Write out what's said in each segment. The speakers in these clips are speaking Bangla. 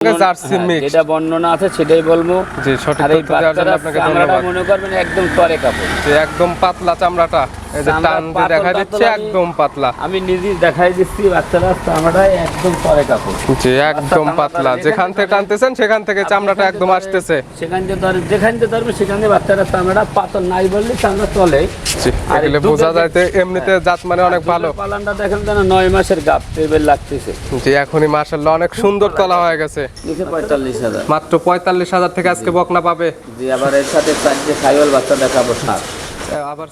হ্যাঁ, যেটা বর্ণনা আছে সেটাই বলব। জি সঠিক তথ্য দেওয়ার জন্য আপনাকে ধন্যবাদ। মনে করবেন একদম তরে কাপড়। যে একদম পাতলা চামড়াটা। এই যে টান দিয়ে দেখা দিচ্ছে একদম পাতলা। আমি নিজেই দেখাই দিচ্ছি বাচ্চারা চামড়াটাই একদম তরে কাপড়। জি একদম পাতলা যেখান থেকে টানতেছেন সেখান থেকে চামড়াটা একদম আসতেছে। সেখান থেকে ধরে যেখান থেকে ধরবে সেখান থেকে বাচ্চারা চামড়া পাতল নাই বললে চামড়া চলে আর এগুলো বোঝা যায় এমনিতে জাত মানে অনেক ভালো। পালানটা দেখেন যেন নয় মাসের গাপ টেবিল লাগতেছে। জি এখনই মাশাআল্লাহ অনেক সুন্দর তলা হয়ে গেছে। মাত্র পঁয়তাল্লিশ হাজার থেকে আজকে বকনা পাবে। জি আবার এর সাথে চারটে সাইওয়াল বাচ্চা দেখাবো আবার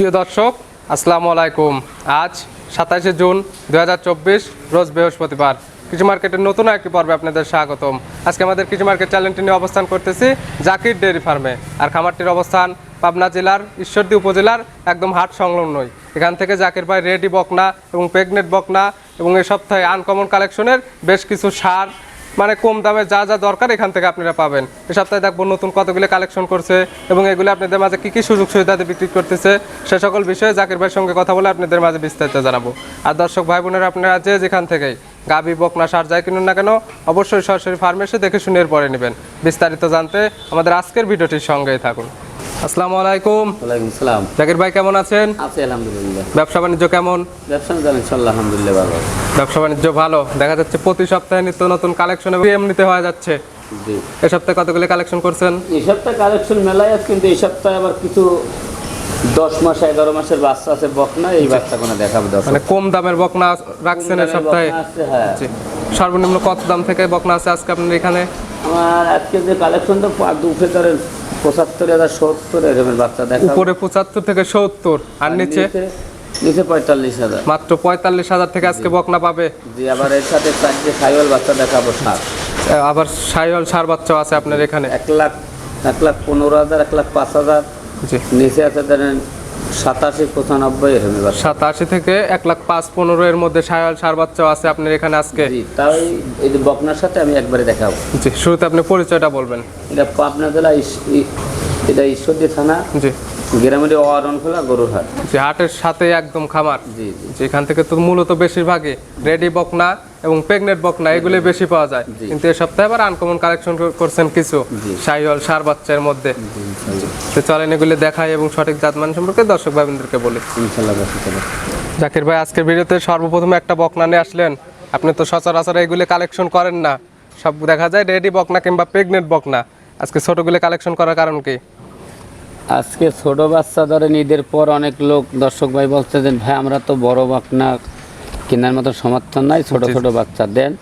প্রিয় দর্শক, আসসালামু আলাইকুম। আজ সাতাশে জুন দু হাজার চব্বিশ, রোজ বৃহস্পতিবার। কৃষি মার্কেটের নতুন একটি পর্বে আপনাদের স্বাগতম। আজকে আমাদের কৃষি মার্কেট চ্যানেলটি নিয়ে অবস্থান করতেছি জাকির ডেয়ারি ফার্মে। আর খামারটির অবস্থান পাবনা জেলার ঈশ্বরদী উপজেলার একদম হাট সংলগ্নই। এখান থেকে জাকির ভাই রেডি বকনা এবং প্রেগনেন্ট বকনা এবং এ সপ্তাহে আনকমন কালেকশনের বেশ কিছু সার মানে কম দামে যা যা দরকার এখান থেকে আপনারা পাবেন। এই সপ্তাহে দেখব নতুন কতগুলো কালেকশন করছে এবং এগুলো আপনাদের মাঝে কী কী সুযোগ সুবিধাতে বিক্রি করতেছে, সে সকল বিষয়ে জাকির ভাইয়ের সঙ্গে কথা বলে আপনাদের মাঝে বিস্তারিত জানাব। আর দর্শক ভাই বোনেরা, আপনারা যে যেখান থেকেই গাবি বকনা, সার যাই কিনুন না কেন, অবশ্যই সরাসরি ফার্মে এসে দেখে শুনে পরে নেবেন। বিস্তারিত জানতে আমাদের আজকের ভিডিওটির সঙ্গেই থাকুন। আসসালামু আলাইকুম। ওয়ালাইকুম সালাম। জাকির ভাই কেমন আছেন? আছে আলহামদুলিল্লাহ। ব্যবসা বাণিজ্য কেমন? ব্যবসা জানেন ইনশাল্লাহ আলহামদুলিল্লাহ ভালো। ব্যবসা বাণিজ্য ভালো। দেখা যাচ্ছে প্রতি সপ্তাহে নিত্য নতুন কালেকশন এমনিতে হয়ে যাচ্ছে। জি। এ সপ্তাহে কতগুলো কালেকশন করছেন? এই সপ্তাহে কালেকশন মেলায় আছে কিন্তু এই সপ্তাহে আবার কিছু দশ মাস এগারো মাসের বাচ্চা আছে বকনা এই বাচ্চা কোনো দেখাবো মানে কম দামের বকনা রাখছেন এই সপ্তাহে? হ্যাঁ। সর্বনিম্ন কত দাম থেকে বকনা আছে আজকে আপনার এখানে? আমার আজকে যে কালেকশনটা দু ফেতারের পঁচাত্তর হাজার সত্তর এরকমের বাচ্চা দেখা উপরে পঁচাত্তর থেকে সত্তর আর নিচে? নিচে পঁয়তাল্লিশ হাজার। মাত্র পঁয়তাল্লিশ হাজার থেকে আজকে বকনা পাবে। জি আবার এর সাথে চারটে সাইওয়াল বাচ্চা দেখাবো সার। আবার সাইওয়াল সার বাচ্চাও আছে আপনার এখানে। এক লাখ এক লাখ পনেরো হাজার এক লাখ পাঁচ হাজার। জি। নিচে আছে ধরেন সাতাশি পঁচানব্বই এরকমের বাচ্চা সাতাশি থেকে এক লাখ পাঁচ পনেরো এর মধ্যে সায়াল সার বাচ্চাও আছে আপনার এখানে আজকে? তাই এই বকনার সাথে আমি একবারে দেখাবো। জি শুরুতে আপনি পরিচয়টা বলবেন। এটা পাবনা জেলা এটা ঈশ্বরদী থানা। জি। গ্রামের অরণখোলা গরুর হাট। যে হাটের সাথে একদম খামার। জি যেখান থেকে তো মূলত বেশিরভাগই রেডি বকনা এবং প্রেগনেন্ট বকনা এগুলো বেশি পাওয়া যায়। কিন্তু এই সপ্তাহে আবার আনকমন কালেকশন করছেন কিছু জি। সাইওয়াল সার বাচ্চার মধ্যে। তো চলেন এগুলো দেখাই এবং সঠিক জাতমান সম্পর্কে দর্শক ভাইদেরকে বলি। জাকির ভাই আজকের ভিডিওতে সর্বপ্রথম একটা বকনা নিয়ে আসলেন। আপনি তো সচরাচর এগুলি কালেকশন করেন না। সব দেখা যায় রেডি বকনা কিংবা প্রেগনেন্ট বকনা। আজকে ছোটগুলো কালেকশন করার কারণ কি? আজকে ছোট বাচ্চা ধরেন ঈদের পর অনেক লোক দর্শক ভাই বলছে যে ভাই আমরা তো বড় বাকনা কেনার মতো সমর্থন নাই ছোট। ছোট বাচ্চা দেন?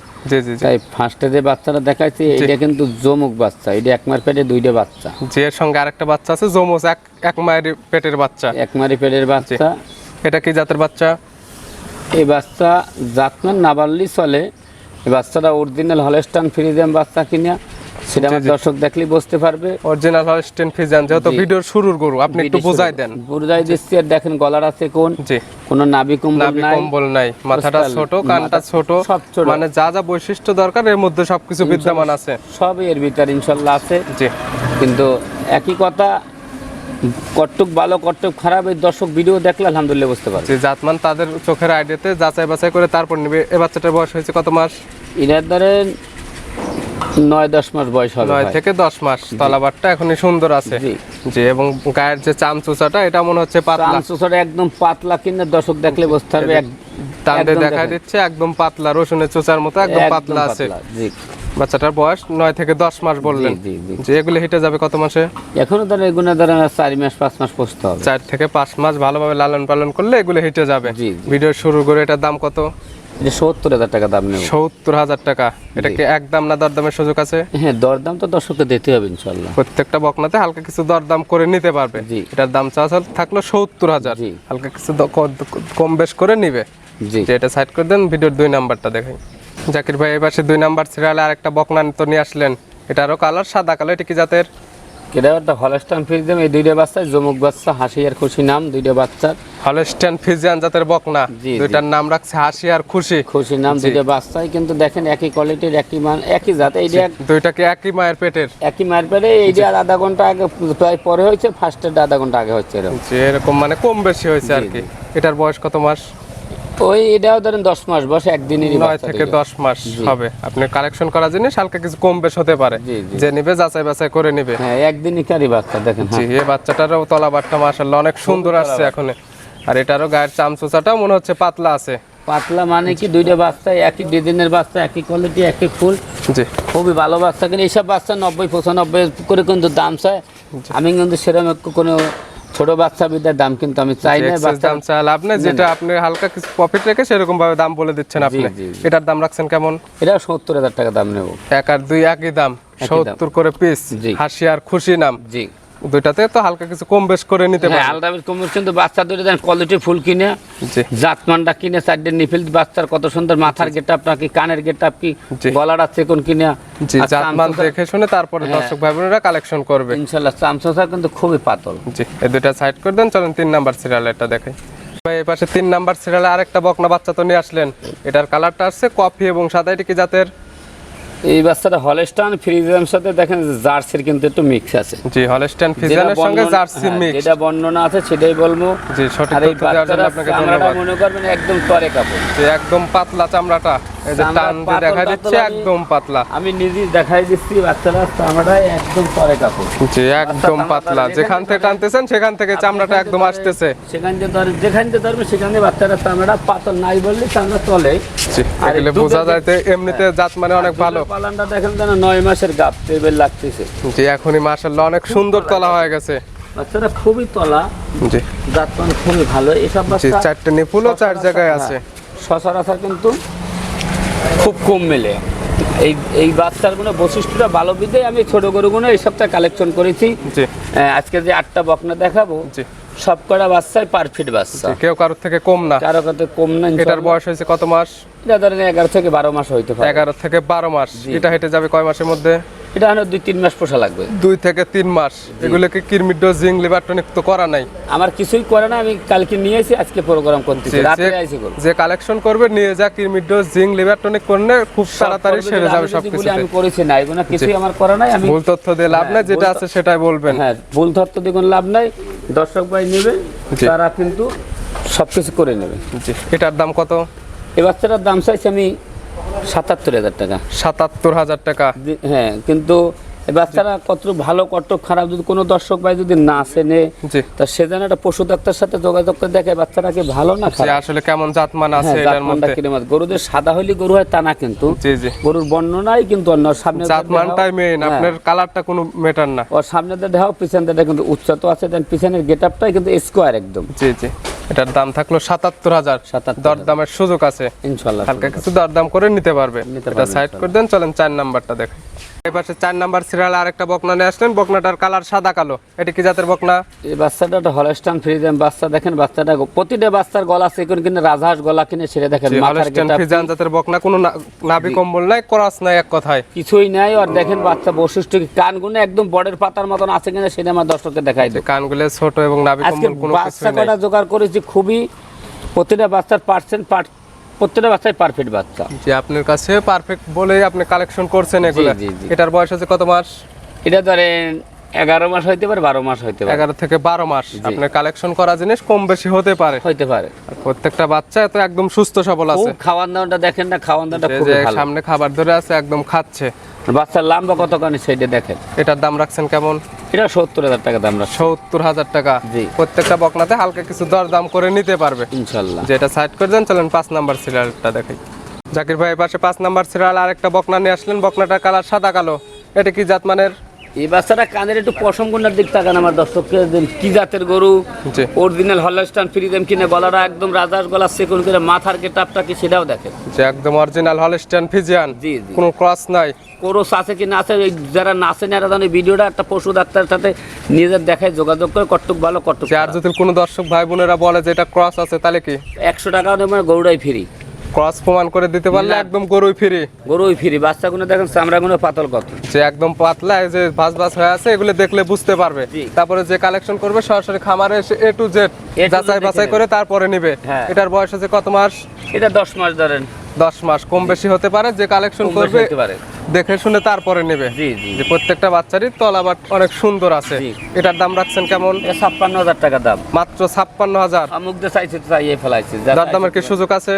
তাই ফার্স্টে যে বাচ্চাটা দেখাইছি এটা কিন্তু জমুক বাচ্চা এটা এক মার পেটে দুইটা বাচ্চা। যে সঙ্গে আরেকটা বাচ্চা আছে জমোস এক এক মায়ের পেটের বাচ্চা। এক মারি পেটের বাচ্চা। এটা কি জাতের বাচ্চা? এই বাচ্চা জাতমান না বাড়লেই চলে। এই বাচ্চাটা অরিজিনাল হলেস্টান ফ্রিজিয়াম বাচ্চা কিনা সেটা আমার দর্শক দেখলেই বুঝতে পারবে। অরিজিনাল হলস্টেন ফিজান যেহেতু ভিডিওর শুরুর গরু আপনি একটু বোঝাই দেন। বুঝাই দিচ্ছি আর দেখেন গলার আছে কোন? জি। কোনো নাভি কম্বল নাভি কম্বল নাই। মাথাটা ছোট কানটা ছোট। মানে যা যা বৈশিষ্ট্য দরকার এর মধ্যে সবকিছু বিদ্যমান আছে। এর ভিতর আছে। জি। কিন্তু একই কথা কটুক ভালো কটুক খারাপ এই দর্শক ভিডিও দেখলে আলহামদুলিল্লাহ বুঝতে পারবে। জাতমান তাদের চোখের আইডিয়াতে যাচাই বাছাই করে তারপর নিবে। এ বাচ্চাটার বয়স হয়েছে কত মাস? এনার ধরেন নয় দশ মাস বয়স হবে নয় থেকে দশ মাস। তলাবারটা এখনই সুন্দর আছে। জি। এবং গায়ের যে চামচুচাটা এটা মনে হচ্ছে পাতলা। একদম পাতলা কিনা দর্শক দেখলে বুঝতে পারবে এক- টানতে একদম দেখা দিচ্ছে একদম পাতলা রসুনের চোচার মতো একদম পাতলা আছে। জি। বাচ্চাটার বয়স নয় থেকে দশ মাস বললেন। যে এগুলো হিটে যাবে কত মাসে? এখনও ধরেন এগুলো ধরেন চার মাস পাঁচ মাস পুষতে হবে। চার থেকে পাঁচ মাস ভালোভাবে লালন পালন করলে এগুলো হিটে যাবে। ভিডিও শুরু করে এটার দাম কত? এটা সত্তর হাজার টাকা দাম নেব। সত্তর হাজার টাকা। এটা কি একদম না দরদামের সুযোগ আছে? হ্যাঁ দরদাম তো দর্শককে দিতে হবে ইনশাল্লাহ প্রত্যেকটা বকনাতে হালকা কিছু দরদাম করে নিতে পারবে। জি। এটার দাম থাকল সত্তর হাজার। হালকা কিছু কম বেশ করে নিবে। জি। এটা সাইড করে দেন ভিডিওর দুই নাম্বারটা দেখাই। জাকির ভাই পাশে দুই নাম্বার সিরিয়ালে আরেকটা বকনা তো নিয়ে আসলেন। এটা আরও কালার সাদা কালো এটা কি জাতের? কেদারটা হলস্টান ফ্রিজম এই দুইটা বাচ্চা জমুক বাচ্চা হাসি আর খুশি নাম দুইটা বাচ্চার। হলস্টেন ফিজিয়ান জাতের বকনা। দুইটার নাম রাখছে হাসি আর খুশি। খুশি নাম দুইটা বাচ্চাই কিন্তু দেখেন একই কোয়ালিটির একই মান একই জাত। এইটা এক- দুইটা একই মায়ের পেটের। একই মার পেরে এইটা আর আধা ঘণ্টা আগে প্রায় পরে হয়েছে ফার্স্টের আধা ঘণ্টা আগে হচ্ছে এরকম। এরকম মানে কম বেশি হয়েছে আর কি। এটার বয়স কত মাস? ওই এটাও ধরেন দশ মাস বসে একদিনেরই নয় থেকে দশ মাস হবে। আপনি কালেকশন করা জিনিস হালকা কিছু কম বেশ হতে পারে। যে নিবে যাচাই বাছাই করে নিবে। হ্যাঁ একদিনই কারি বাচ্চা দেখেন জি হ্যাঁ। এই বাচ্চাটারও তলাবারটা মাশাআল্লাহ অনেক সুন্দর আসছে এখন। আর এটারও গায়ের চামচোচাটাও মনে হচ্ছে পাতলা আছে। পাতলা মানে কি দুইটা বাচ্চা একই ডিজাইনের বাচ্চা একই কোয়ালিটি একই ফুল। জি। খুবই ভালো বাচ্চা কিন্তু এইসব বাচ্চা নব্বই পঁচানব্বই করে কিন্তু দাম চায়। আমি কিন্তু সেরকম একটু কোনো ছোট বাচ্চা বিদ্যার দাম কিন্তু আমি চাই না বাচ্চা দাম চাল আপনি যেটা আপনি হালকা কিছু প্রফিট রেখে সেরকম ভাবে দাম বলে দিচ্ছেন আপনি। এটার দাম রাখছেন কেমন? এটা সত্তর হাজার টাকা দাম নেব। এক আর দুই একই দাম দাম। সত্তর করে পিস হাসি আর খুশি নাম। জি। দুইটাতে তো হালকা কিছু কম বেশ করে নিতে হ্যাঁ পারেন আলাদা কমির কিন্তু বাচ্চা দুটো দেন কোয়ালিটি ফুল কিনে জি। জাতমানটা কিনে চারটে নিফিল বাচ্চার কত সুন্দর মাথার গেট আপ নাকি কানের গেট আপ কি। গলাটা চেকন কিনে। জি জাতমান দেখে শুনে তারপরে হ্যাঁ। দর্শক ভাই বোনেরা কালেকশন করবে। ইনশাল্লাহ চামচা কিন্তু খুবই পাতল। জি এই দুইটা সাইড করে দেন চলেন তিন নাম্বার সিরিয়াল এটা দেখাই। ভাই এই পাশে তিন নাম্বার সিরিয়ালে আরেকটা বকনা বাচ্চা তো নিয়ে আসলেন। এটার কালারটা আসছে কফি এবং সাদা এটা কি জাতের? এই বাচ্চাটা হলস্টান ফ্রিজের সাথে দেখেন জার্সির কিন্তু একটু মিক্স আছে। জি হলস্টেন যেটা সঙ্গে বর্ণনা- জার্সি হ্যাঁ, মিক্স যেটা বর্ণনা আছে সেটাই বলব। জি সঠিক তথ্য দেওয়ার জন্য আপনাকে চামড়াটা ধন্যবাদ মনে করবেন একদম তরে কাপড়। যে একদম পাতলা চামড়াটা। এই যে টান দিয়ে দেখা দিচ্ছে একদম পাতলা। আমি নিজেই দেখাই দিচ্ছি বাচ্চারা চামড়ায় একদম তরে কাপড়। জি একদম পাতলা। যেখান থেকে টানতেছেন সেখান থেকে চামড়াটা একদম আসতেছে। সেখান থেকে ধরে যেখান থেকে ধরবে সেখানে বাচ্চারা চামড়া পাতল নাই বললে চামড়া তলে। জি এগুলো বোঝা যাইতে এমনিতে জাত মানে অনেক ভালো। পালানটা দেখেন যেন মাসের গাপ টেবিল লাগতেছে। জি এখনই মাশাআল্লাহ অনেক সুন্দর তলা হয়ে গেছে। বাচ্চারা খুবই তলা জি। জাতমান খুবই ভালো। এসব বাচ্চা চারটে নিপুলও চার জায়গায় আছে। হ্যাঁ, সচরাচর কিন্তু খুব কম মেলে। এই এই বাচ্চারগুলো বৈশিষ্ট্যটা ভালো বিধে আমি ছোট গরুগুলো এই সপ্তাহে কালেকশন করেছি। জি। আজকে যে আটটা বকনা দেখাবো জি সব কটা বাচ্চাই পারফেক্ট বাচ্চা। কেউ কারোর থেকে কম না। কারও কাছে কম না এটার বয়স হয়েছে কত মাস? এটা ধরেন এগারো থেকে বারো মাস হইতে পারে। এগারো থেকে বারো মাস। এটা হেঁটে যাবে কয় মাসের মধ্যে? এটা হলো দুই তিন মাস পোষা লাগবে। দুই থেকে তিন মাস। এগুলোকে কিরমির ডোজ জিং লিভার টনিক তো করা নাই। আমার কিছুই করে না আমি কালকে নিয়ে এসে আজকে প্রোগ্রাম করতেছি যে- রাত্রে যে- যে কালেকশন করবে নিয়ে যা কিরমির জিং লিভার টনিক করলে খুব তাড়াতাড়ি সেরে যাবে সব কিছুতে আমি করেছি না এগুলো কিছুই আমার করা নাই আমি ভুল তথ্য দিয়ে লাভ নাই হ্যাঁ, যেটা আছে সেটাই বলবেন। হ্যাঁ ভুল তথ্য দেখুন লাভ নাই দর্শক ভাই নেবে তারা কিন্তু সব কিছু করে নেবে। জি। এটার দাম কত? এই বাচ্চাটার দাম চাইছি আমি সাতাত্তর হাজার টাকা। সাতাত্তর হাজার টাকা। হ্যাঁ কিন্তু বাচ্চারা কত ভালো কত খারাপ যদি কোনো দর্শক ভাই যদি না চেনে জি। তা সে যেন একটা পশু ডাক্তার সাথে যোগাযোগ করে দেখে বাচ্চারা কি ভালো না আসলে কেমন জাতমান আছে হ্যাঁ এটার মধ্যে। গরুদের সাদা হইলে গরু হয় তা না কিন্তু। জি জি। গরুর বর্ণনাই কিন্তু অন্য সামনে জাতমানটাই মেইন হ্যাঁ। আপনার কালারটা কোনো মেটার না। ওর সামনে দেখাও পিছন দিয়ে কিন্তু উচ্চত আছে দেন পিছনের গেট আপটাই কিন্তু স্কোয়ার একদম। জি জি। এটার দাম থাকল সাতাত্তর হাজার। 77,000 দরদামের সুযোগ আছে। ইনশাল্লাহ হালকা কিছু দরদাম করে নিতে পারবে। এটা সাইড করে দেন চলেন চার নাম্বারটা দেখেন। এই পাশে চার নাম্বার সিরিয়াল আরেকটা বকনা নিয়ে আসলেন। বকনাটার কালার সাদা কালো। এটা কি জাতের বকনা? এই বাচ্চাটা একটা হলস্টান ফ্রিজেন বাচ্চা। দেখেন বাচ্চাটা প্রতিটা বাচ্চার গলা সেকেন্ড কিনে রাজহাঁস গলা কিনে সেটা দেখেন। মাথার হলস্টেন জাতের বকনা কোনো না- নাভি কম্বল নাই ক্রস নাই এক কথায়। কিছুই নাই। আর দেখেন বাচ্চা বৈশিষ্ট্য কি? কানগুলো একদম বড়ের পাতার মতন আছে কিনা সেটা আমার দর্শককে দেখাই কানগুলো ছোট এবং নাভি আজকে কম্বল কোনো কিছু নাই। কটা জোগাড় করেছি খুবই প্রতিটা বাচ্চার পার্সেন্ট প্রত্যেকটা বাচ্চাই পারফেক্ট বাচ্চা। যে আপনার কাছে পারফেক্ট বলেই আপনি কালেকশন করছেন এগুলো। এটার বয়স আছে কত মাস? এটা ধরেন এগারো মাস হইতে পারে বারো মাস হইতে পারে। এগারো থেকে বারো মাস। আপনার কালেকশন করা জিনিস কম বেশি হতে পারে। হইতে পারে। প্রত্যেকটা বাচ্চা তো একদম সুস্থ সবল আছে। খাওয়ান দাওয়াটা দেখেন না খাওয়ান দাওয়াটা সামনে খাবার ধরে আছে একদম খাচ্ছে। বাচ্চার লাম্বা কতখানি সেইটা দেখেন? এটার দাম রাখছেন কেমন? এটা সত্তর হাজার টাকা দাম রাখছে সত্তর হাজার টাকা। জি। প্রত্যেকটা বকনাতে হালকা কিছু দর দাম করে নিতে পারবে। ইনশাল্লাহ। যেটা সাইড করে দেন চলেন পাঁচ নাম্বার সিরিয়ালটা দেখাই। জাকির ভাই পাশে পাঁচ নাম্বার সিরিয়াল আরেকটা বকনা নিয়ে আসলেন। বকনাটার কালার সাদা কালো। এটা কি জাত মানের এই বাচ্চাটা কানের একটু পশম গুন্ডার দিক তাকান আমার দর্শককে কি জাতের গরু? অরিজিনাল হলস্টান ফ্রিদেম কিনে গলাটা একদম রাজার গলা সেকুন করে মাথার গেটাপটা কি সেটাও দেখেন। যে একদম অরিজিনাল হলস্টিয়ান ফিজিয়ান জি জি। কোনো ক্রস নাই। কোরস আছে কি না আছে যারা নাচেন এরা জানে ভিডিওটা একটা পশু ডাক্তারের সাথে নিজের দেখায় যোগাযোগ করে কটুক ভালো কটুক যে আর যদি কোনো দর্শক ভাই বোনেরা বলে যে এটা ক্রস আছে তাহলে কি? একশো টাকা নেবে গরুটাই ফ্রি ক্রস প্রমাণ করে দিতে পারলে একদম গরুই ফ্রি। গরুই ফিরি বাচ্চাগুলো দেখেন চামড়াগুলো পাতল কত। যে একদম পাতলা যে ভাস ভাস হয়ে আছে এগুলো দেখলে বুঝতে পারবে। তারপরে যে কালেকশন করবে সরাসরি খামারে এসে এ টু জেড যাচাই বাছাই করে তারপরে নিবে। হ্যাঁ। এটার বয়স আছে কত মাস? এটা দশ মাস ধরেন। দশ মাস কম বেশি হতে পারে যে কালেকশন করবে দেখে শুনে তারপরে নেবে। জি জি। যে প্রত্যেকটা বাচ্চারই তলাবাট অনেক সুন্দর আছে। এটার দাম রাখছেন কেমন? এটা ছাপ্পান্ন হাজার টাকা দাম। মাত্র ছাপ্পান্ন হাজার। আমুক দিয়ে চাইছে চাইয়ে ফেলাইছে যা দরদামের কি সুযোগ আছে?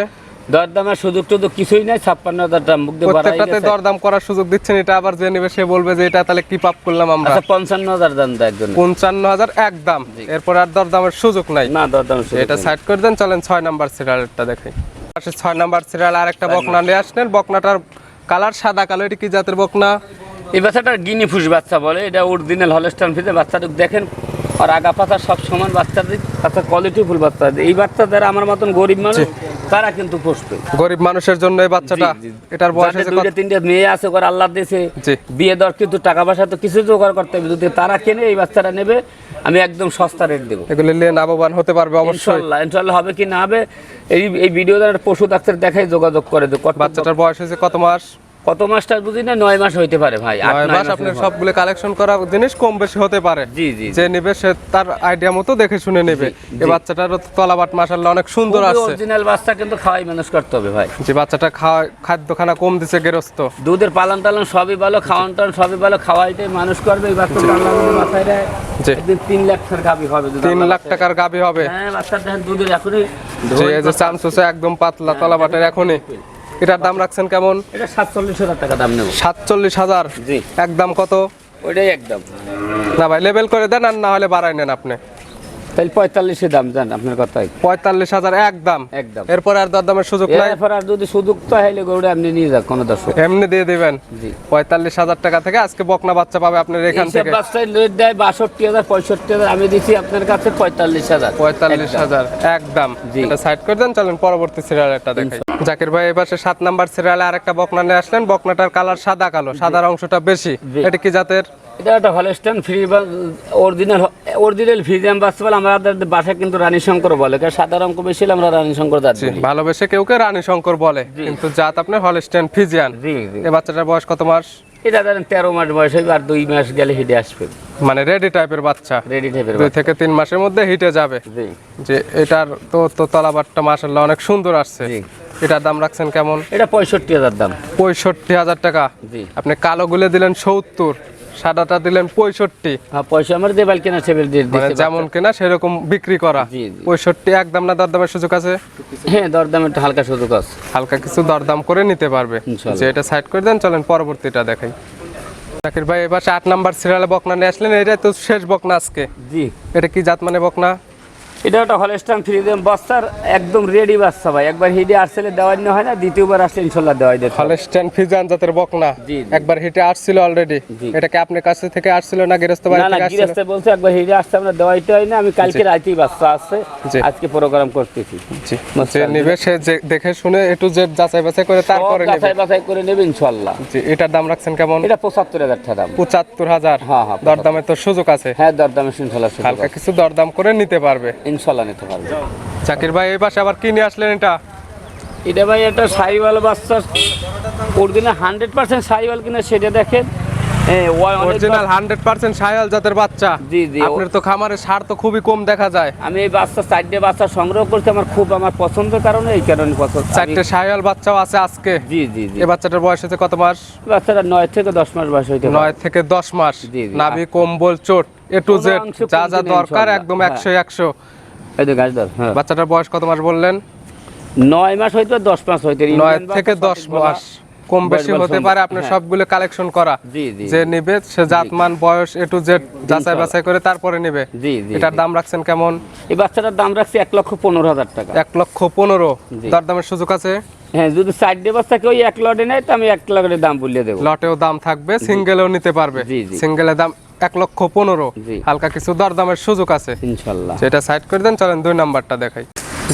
দরদামের সুযোগ টুযোগ কিছুই নাই ছাপ্পান্ন হাজার টাকা মুখ প্রত্যেকটাতে দরদাম করার সুযোগ দিচ্ছেন এটা আবার যে নেবে সে বলবে যে এটা তাহলে কি পাপ করলাম আমরা। আচ্ছা পঞ্চান্ন হাজার দাম দেয় একজন পঞ্চান্ন হাজার একদম এরপর আর দরদামের সুযোগ নাই। না দরদামের সুযোগ এটা সাইড করে দেন চলেন ছয় নাম্বার সিরিয়ালটা দেখি পাশে ছয় নাম্বার সিরিয়াল আর একটা বকনা নিয়ে আসলেন বকনাটার কালার সাদা কালো এটি কি জাতের বকনা? এই বাচ্চাটা গিনি ফুস বাচ্চা বলে এটা অরিজিনাল হলস্টান ফিতে বাচ্চাটা দেখেন আর আগা পাতা সব সমান বাচ্চাদের বাচ্চা কোয়ালিটি ফুল বাচ্চা এই বাচ্চা যারা আমার মতন গরিব মানুষ তারা কিন্তু পুষবে। গরিব মানুষের জন্য এই বাচ্চাটা। এটার বয়স আছে দুইটা তিনটা মেয়ে আছে ওর আল্লাহ দিয়েছে বিয়ে দর কিন্তু টাকা পয়সা তো কিছু জোগাড় করতে হবে। যদি তারা কেনে এই বাচ্চাটা নেবে আমি একদম সস্তা রেট দেবো। এগুলো নিয়ে লাভবান হতে পারবে অবশ্যই। ইনশাল্লাহ ইনশাল্লাহ হবে কি না হবে এই এই ভিডিও দ্বারা পশু ডাক্তার দেখাই যোগাযোগ করে দেবো। বাচ্চাটার বয়স হয়েছে কত মাস? কত মাসটা বুঝি না? নয় মাস হইতে পারে ভাই আট মাস আপনার। সবগুলো কালেকশন করা জিনিস কম বেশি হতে পারে। জি জি যে নেবে সে তার আইডিয়া মতো দেখে শুনে নেবে। এই বাচ্চাটারও তলাবাট মাসাল্লাহ অনেক সুন্দর আছে। অরিজিনাল বাচ্চা কিন্তু খাওয়াই মানুষ করতে হবে ভাই। যে বাচ্চাটা খাওয়া খাদ্যখানা কম দিছে গেরস্ত। দুধের পালন টালন সবই ভালো খাওয়ান টালন সবই ভালো খাওয়াইতে মানুষ করবে এই বাচ্চাটা আল্লাহ মাথায় দেয় একদিন তিন লাখ টাকার গাবি হবে যদি তিন লাখ টাকার গাবি হবে। হ্যাঁ দেখেন দুধের এখনই যে এই যে চামচুসে একদম পাতলা তলাবাটের এখনই। এটার দাম রাখছেন কেমন? এটা সাতচল্লিশ হাজার টাকা দাম নেব। সাতচল্লিশ হাজার। জি। একদম কত? ওইটাই একদম না ভাই লেবেল করে দেন আর না হলে বাড়াই নেন আপনি। তাহলে পঁয়তাল্লিশে দাম জান আপনার কথাই। পঁয়তাল্লিশ হাজার একদম একদম। এরপরে আর সুযোগ নাই? এরপর আর যদি সুযোগ তো হাইলে গরুটা আপনি নিয়ে যাক কোনো দর্শক এমনি দিয়ে দিবেন? জি। পঁয়তাল্লিশ হাজার টাকা থেকে আজকে বকনা বাচ্চা পাবে আপনার এখান থেকে। বাচ্চায় রেট দেয় বাষট্টি হাজার পঁয়ষট্টি হাজার। আমি দিচ্ছি আপনার কাছে পঁয়তাল্লিশ হাজার। পঁয়তাল্লিশ হাজার একদম জি। এটা সাইড করে দেন চলেন পরবর্তী সিরিয়ালটা দেখাই। জাকির ভাই এবার সাত নাম্বার সিরিয়ালে আরেকটা বকনা নিয়ে আসলেন। বকনাটার কালার সাদা কালো সাদার অংশটা বেশি। এটা কি জাতের? এটা একটা হলস্টান ফ্রি বা অরিজিনাল অরিজিনাল ফ্রিজিয়াম বাচ্চা বলে আমাদের বাসায় কিন্তু রানী শঙ্কর বলে। কারণ রঙ বেশি হলে আমরা রানী শঙ্কর জাত বলি। ভালোবেসে কেউ কেউ রানী শঙ্কর বলে। কিন্তু জাত আপনার হলস্টেন ফিজিয়ান। জি এই বাচ্চাটার বয়স কত মাস? এটা ধরেন তেরো মাস বয়স হইবে আর দুই মাস গেলে হিটে আসবে। মানে রেডি টাইপের বাচ্চা। রেডি টাইপের দুই থেকে তিন মাসের মধ্যে হিটে যাবে। জি। যে এটার তো তো তলাবারটা মাসাল্লাহ অনেক সুন্দর আসছে। এটার দাম রাখছেন কেমন? এটা পঁয়ষট্টি হাজার দাম। পঁয়ষট্টি হাজার টাকা। জি। আপনি কালো গুলে দিলেন সত্তর। সাদাটা দিলেন পঁয়ষট্টি। হ্যাঁ পয়সা আমার দেবাল কেনা সেবেল দিয়ে মানে যেমন কেনা সেরকম বিক্রি করা। পঁয়ষট্টি একদম না দরদামের সুযোগ আছে? হ্যাঁ দরদাম একটু হালকা সুযোগ আছে। হালকা কিছু দরদাম করে নিতে পারবে। যে এটা সাইড করে দেন চলেন পরবর্তীটা দেখাই। জাকির ভাই এবার আট নাম্বার সিরিয়ালে বকনা নিয়ে আসলেন এটা তো শেষ বকনা আজকে। জি। এটা কি জাত মানে বকনা? এটা একটা হলস্টান ফ্রিজিয়াম বাচ্চার একদম রেডি বাচ্চা ভাই। একবার হিটে আসলে দেওয়ার না হয় না দ্বিতীয়বার আসলে ইনশাল্লাহ দেওয়াই দেয় হলস্টেন ফিজান জাতের বকনা। জি, জি। একবার হিটে আসছিল অলরেডি। এটা কি আপনার কাছে থেকে আসছিল না গৃহস্থ বাড়ি না না থেকে আসছিল গৃহস্থ বলছে একবার হিটে আসতে আমরা দেওয়াইতে হয় না আমি কালকে রাতেই বাচ্চা আসছে আজকে প্রোগ্রাম করতেছি। জি। নিবে সে দেখে শুনে একটু যে যাচাই বাছাই করে তারপরে নেবে। বাছাই বাছাই করে নেবে ইনশাল্লাহ। জি এটার দাম রাখছেন কেমন? এটা পঁচাত্তর হাজার টাকা দাম। পঁচাত্তর হাজার। হ্যাঁ, হ্যাঁ, দরদামের তো সুযোগ আছে। হ্যাঁ দরদামে ইনশাল্লাহ সুযোগ হালকা আছে। কিছু দরদাম করে নিতে পারবে। ইনশাল্লাহ নিতে পারবে। জাকির ভাই এই পাশে আবার কি নিয়ে আসলেন এটা? এটা ভাই একটা সাইওয়াল বাচ্চা। অরিজিনাল হান্ড্রেড পার্সেন্ট সাইওয়াল কিনা সেটা দেখেন। হ্যাঁ, ও অনেক অরিজিনাল হান্ড্রেড পার্সেন্ট সায়াল জাতের বাচ্চা। জি, জি, আপনার তো খামারের সার তো খুবই কম দেখা যায়। আমি এই বাচ্চা চারটে বাচ্চা সংগ্রহ করতে আমার খুব আমার পছন্দের কারণে এই কারণে পছন্দ। চারটে সায়াল বাচ্চাও আছে আজকে। জি জি জি। এই বাচ্চাটার বয়স হচ্ছে কত মাস? বাচ্চাটা নয় থেকে দশ মাস বয়স হইতে নয় থেকে দশ মাস। নাভি কম্বল চোট এ টু জেড যা যা দরকার একদম হ্যাঁ। একশো একশো। এই তো গাছ হ্যাঁ। বাচ্চাটার বয়স কত মাস বললেন? নয় মাস দশ মাস নয় থেকে দশ মাস কম বেশি হতে পারে আপনার হ্যাঁ। সবগুলো কালেকশন করা। যে নিবে সে জাতমান বয়স এ টু জেড যাচাই বাছাই করে তারপরে নিবে। এটার দাম রাখছেন কেমন? এই বাচ্চাটার দাম রাখছি এক লক্ষ পনেরো হাজার টাকা। এক লক্ষ পনেরো। তার দামের সুযোগ আছে? হ্যাঁ যদি সাইড চারটে বাচ্চা কেউ এক লটে নেয় তো আমি এক লটের দাম বলিয়ে দেবো। লটেও দাম থাকবে সিঙ্গেলেও নিতে পারবে। সিঙ্গেলের দাম এক লক্ষ পনেরো। হালকা কিছু দরদামের সুযোগ আছে। ইনশাল্লাহ। সেটা সাইড করে দেন চলেন দুই নাম্বারটা দেখাই।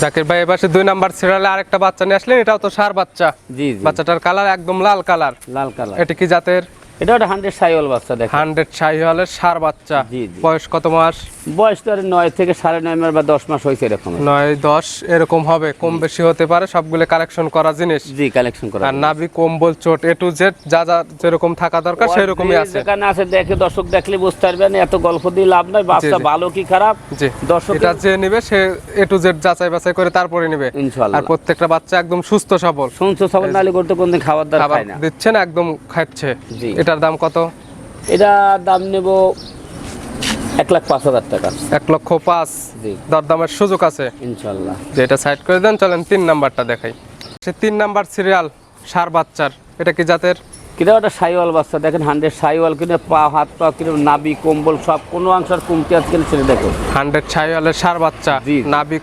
জাকির ভাই এবার দুই নাম্বার সিরিয়ালে আরেকটা বাচ্চা নিয়ে আসলেন এটাও তো সার বাচ্চা। জি জি। বাচ্চাটার কালার একদম লাল কালার লাল কালার এটা কি জাতের? এটা একটা হান্ড্রেড সাইওয়াল বাচ্চা দেখেন। হান্ড্রেড সাইওয়ালের সার বাচ্চা। বয়স কত মাস? বয়স তো আর নয় থেকে সাড়ে নয় মাস বা দশ মাস হয়েছে এরকম। নয় দশ এরকম হবে কম বেশি হতে পারে সবগুলো কালেকশন করা জিনিস। জি কালেকশন করা আর নাভি কম্বল চোট এ টু জেড যা যা যেরকম থাকা দরকার সেরকমই আছে। যেখানে আছে দেখে দর্শক দেখলে বুঝতে পারবেন এত গল্প দিয়ে লাভ নাই বাচ্চা ভালো কি খারাপ? জি দর্শক এটা যে নিবে সে এ টু জেড যাচাই বাছাই করে তারপরে নিবে। ইনশাল্লাহ। আর প্রত্যেকটা বাচ্চা একদম সুস্থ সবল। শুনছো সবার নালি করতে কোনদিন খাবার দাবার খায় না। দিচ্ছে না একদম খাচ্ছে। জি। এটার দাম কত? এটা দাম নেব এক লাখ পাঁচ হাজার টাকা। এক লক্ষ পাঁচ জি। দরদামের সুযোগ আছে। ইনশাল্লাহ। যে এটা সাইড করে দেন চলেন তিন নাম্বারটা দেখাই। সে তিন নাম্বার সিরিয়াল সার বাচ্চার। এটা কি জাতের? কিনা ওটা সাইওয়াল বাচ্চা দেখেন হান্ড্রেড সাইওয়াল কিনে পা হাত পা কিনে নাবি কম্বল সব কোনো অংশ আর কমতি আছে কিনা সেটা দেখো হান্ড্রেড ছাইওয়ালের সার বাচ্চা জি।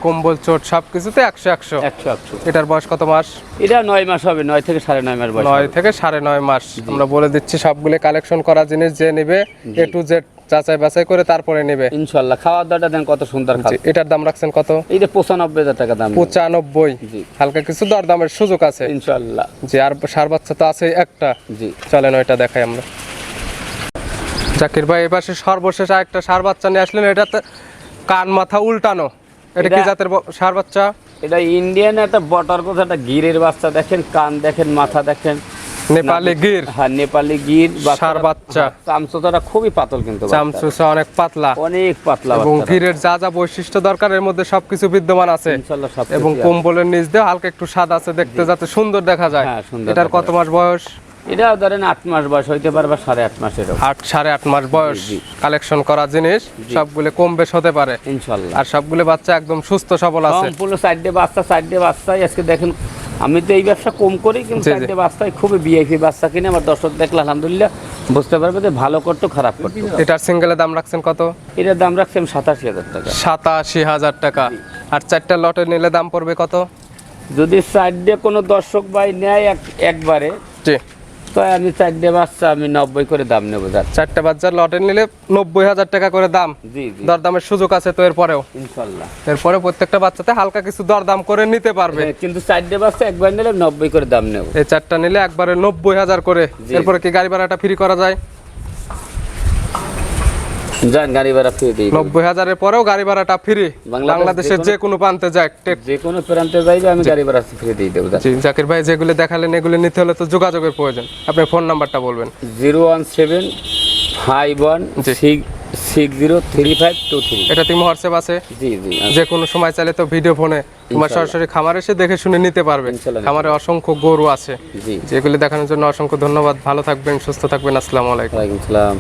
কম্বল চোট সব কিছুতে একশো একশো। একশো একশো। এটার বয়স কত মাস? এটা নয় মাস হবে নয় থেকে সাড়ে নয় মাস বয়স নয় থেকে সাড়ে নয় মাস। আমরা বলে দিচ্ছি সবগুলো কালেকশন করা জিনিস যে নেবে এ টু জেড যাচাই বাছাই করে তারপরে নেবে। ইনশাল্লাহ খাওয়ার দাওয়াটা দেন কত সুন্দর খাচ্ছে এটার দাম রাখছেন কত? এইটা পঁচানব্বই হাজার টাকা দাম। পঁচানব্বই। হালকা কিছু দর দামের সুযোগ আছে। ইনশাল্লাহ যে আর সার বাচ্চা তো আছে একটা। জি। চলেন ওইটা দেখাই আমরা। জাকির ভাই এপাশে সর্বশেষ একটা সার বাচ্চা নিয়ে আসলেন। এটাতে কান মাথা উল্টানো। এটা কি জাতের সার বাচ্চা? এটা ইন্ডিয়ান একটা বটার কথা একটা গিরের বাচ্চা দেখেন কান দেখেন মাথা দেখেন। নেপালি গির। হ্যাঁ নেপালি গির সার বাচ্চা। চামচোটা খুবই পাতল কিন্তু বাচ্চাটা। অনেক পাতলা। অনেক পাতলা এবং। গিরের যা যা বৈশিষ্ট্য দরকার এর মধ্যে সবকিছু বিদ্যমান আছে। এবং কম্বলের নিচ দিয়ে হালকা একটু স্বাদ আছে দেখতে যাতে সুন্দর দেখা যায়। হ্যাঁ, এটার কত মাস বয়স? এটাও ধরেন আট মাস বয়স হইতে পারে বা সাড়ে আট মাসের আট সাড়ে আট মাস বয়স কালেকশন করা জিনিস সবগুলো কম বেশ হতে পারে। ইনশাল্লাহ। আর সবগুলো বাচ্চা একদম সুস্থ সবল আছে। সম্পূর্ণ সাইডে বাচ্চা সাইডে বাচ্চাই আজকে দেখেন আমি তো এই ব্যবসা কম করি কিন্তু। সাইডে বাচ্চাই খুবই বিআইপি বাচ্চা কিনে আমার দর্শক দেখলে আলহামদুলিল্লাহ বুঝতে পারবে যে ভালো করতো খারাপ করতো। এটার সিঙ্গেলের দাম রাখছেন কত? এটার দাম রাখছি আমি সাতাশি হাজার টাকা। সাতাশি হাজার টাকা। আর চারটা লটে নিলে দাম পড়বে কত? যদি সাইডে কোনো দর্শক ভাই নেয় এক- একবারে জি। তো আমি চারটে বাচ্চা আমি নব্বই করে দাম নেব যার চারটা বাচ্চার লটে নিলে নব্বই হাজার টাকা করে দাম। জি দামের দরদামের সুযোগ আছে তো এরপরেও। ইনশাল্লাহ। এরপরে প্রত্যেকটা বাচ্চাতে হালকা কিছু দরদাম করে নিতে পারবে। হ্যাঁ, কিন্তু চারটে বাচ্চা একবার নিলে নব্বই করে দাম নেব। এই চারটা নিলে একবারে নব্বই হাজার করে। এরপরে কি গাড়ি ভাড়াটা ফ্রি করা যায়? যান গাড়ি ভাড়া ফিরে দিই নব্বই হাজারের পরেও গাড়ি ভাড়াটা ফ্রি বাংলাদেশের যে কোনো প্রান্তে যায় টেক- যে কোনো প্রান্তে যাইবে আমি গাড়ি ভাড়া ফিরে দিয়ে দেবো জি জাকির ভাই যেগুলো দেখালেন এগুলো নিতে হলে তো যোগাযোগের প্রয়োজন। আপনি ফোন নাম্বারটা বলবেন। Zero one seven five one. Six six zero three five two three. এটা তিম হোয়াটসঅ্যাপ আছে? জি জি যে কোনো সময় চাইলে তো ভিডিও ফোনে তোমার সরাসরি খামার এসে দেখে শুনে নিতে পারবেন খামারে অসংখ্য গরু আছে। জি। যেগুলি দেখানোর জন্য অসংখ্য ধন্যবাদ। ভালো থাকবেন সুস্থ থাকবেন। আসসালামু আলাইকুম। ওয়ালাইকুম সালাম।